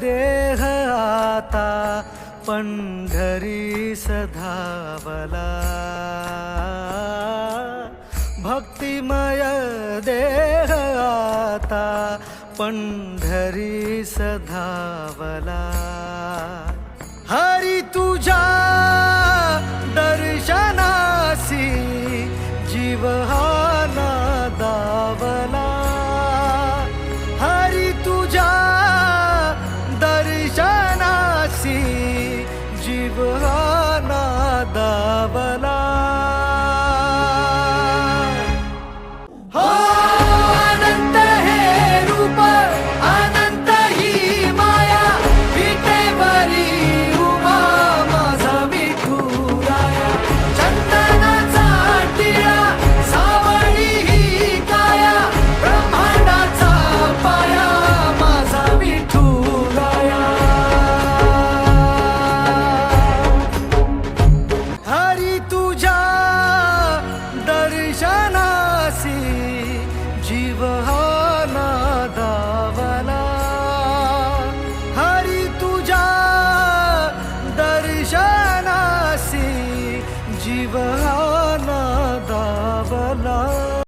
देह आता पंढरी सधावला भक्तिमय देह आता पंढरी सधावला हरी तुझ्या दर्शनासी जीव हा neighborhood. वासी जीव ना दावला हरी तुझ्या दर्शनासी दावला